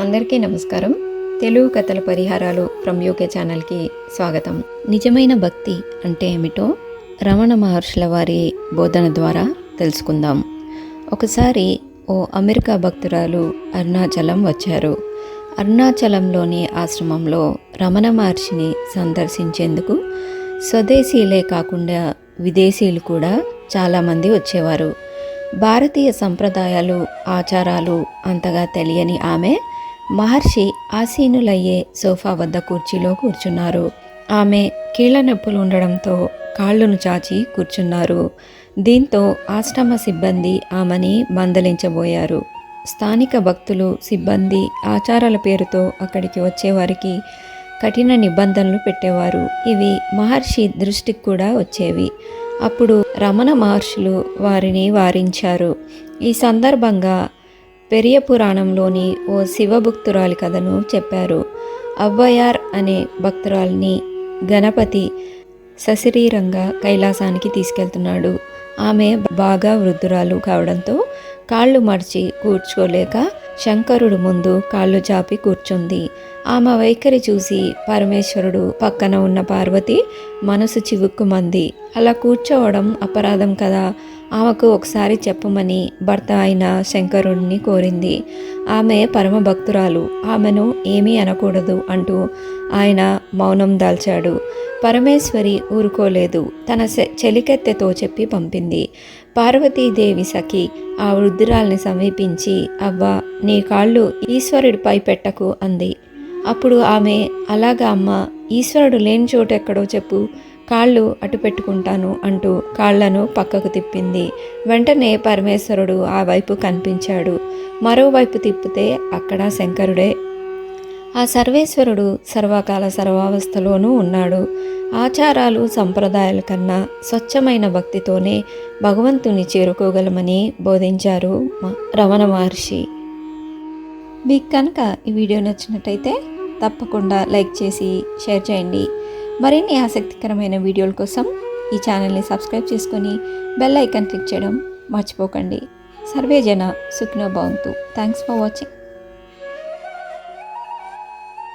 అందరికీ నమస్కారం. తెలుగు కథల పరిహారాలు ఫ్రమ్ యూకే ఛానల్కి స్వాగతం. నిజమైన భక్తి అంటే ఏమిటో రమణ మహర్షుల వారి బోధన ద్వారా తెలుసుకుందాం. ఒకసారి ఓ అమెరికా భక్తురాలు అరుణాచలం వచ్చారు. అరుణాచలంలోని ఆశ్రమంలో రమణ మహర్షిని సందర్శించేందుకు స్వదేశీయులే కాకుండా విదేశీయులు కూడా చాలామంది వచ్చేవారు. భారతీయ సంప్రదాయాలు ఆచారాలు అంతగా తెలియని ఆమె మహర్షి ఆసీనులయ్యే సోఫా వద్ద కుర్చీలో కూర్చున్నారు. ఆమె కీళ్ళ నొప్పులు ఉండడంతో కాళ్ళను చాచి కూర్చున్నారు. దీంతో ఆశ్రమ సిబ్బంది ఆమెని మందలించబోయారు. స్థానిక భక్తులు సిబ్బంది ఆచారాల పేరుతో అక్కడికి వచ్చేవారికి కఠిన నిబంధనలు పెట్టేవారు. ఇవి మహర్షి దృష్టికి కూడా వచ్చేవి. అప్పుడు రమణ మహర్షులు వారిని వారించారు. ఈ సందర్భంగా పెరియ పురాణంలోని ఓ శివభక్తురాలి కథను చెప్పారు. అవ్వయార్ అనే భక్తురాలిని గణపతి సశరీరంగా కైలాసానికి తీసుకెళ్తున్నాడు. ఆమె బాగా వృద్ధురాలు కావడంతో కాళ్ళు మడిచి కూర్చోలేక శంకరుడు ముందు కాళ్ళు చాపి కూర్చుంది. ఆమె వైఖరి చూసి పరమేశ్వరుడు పక్కన ఉన్న పార్వతి మనసు చివుక్కుమంది. అలా కూర్చోవడం అపరాధం కదా. ఆమెకు ఒకసారి చెప్పమని భర్త అయిన శంకరుడిని కోరింది. ఆమె పరమ భక్తురాలు ఆమెను ఏమీ అనకూడదు అంటూ ఆయన మౌనం దాల్చాడు. పరమేశ్వరి ఊరుకోలేదు. తన చెలికెత్తెతో చెప్పి పంపింది. పార్వతీదేవి సఖి ఆ వృద్ధురాల్ని సమీపించి అవ్వ నీ కాళ్ళు ఈశ్వరుడిపై పెట్టకు అంది. అప్పుడు ఆమె అలాగా అమ్మ ఈశ్వరుడు లేని చోటు ఎక్కడో చెప్పు కాళ్ళు అటు పెట్టుకుంటాను అంటూ కాళ్ళను పక్కకు తిప్పింది. వెంటనే పరమేశ్వరుడు ఆ వైపు కనిపించాడు. మరోవైపు తిప్పితే అక్కడ శంకరుడే ఆ సర్వేశ్వరుడు సర్వకాల సర్వావస్థలోనూ ఉన్నాడు. ఆచారాలు సంప్రదాయాల కన్నా స్వచ్ఛమైన భక్తితోనే భగవంతుని చేరుకోగలమని బోధించారు రమణ మహర్షి. మీకు కనుక ఈ వీడియో నచ్చినట్టయితే తప్పకుండా లైక్ చేసి షేర్ చేయండి. మరిన్ని ఆసక్తికరమైన వీడియోల కోసం ఈ ఛానల్ని సబ్స్క్రైబ్ చేసుకొని బెల్ ఐకాన్ క్లిక్ చేయడం మర్చిపోకండి. సర్వే జన సుఖ్నో బాగుంతు థ్యాంక్స్ ఫర్ వాచింగ్.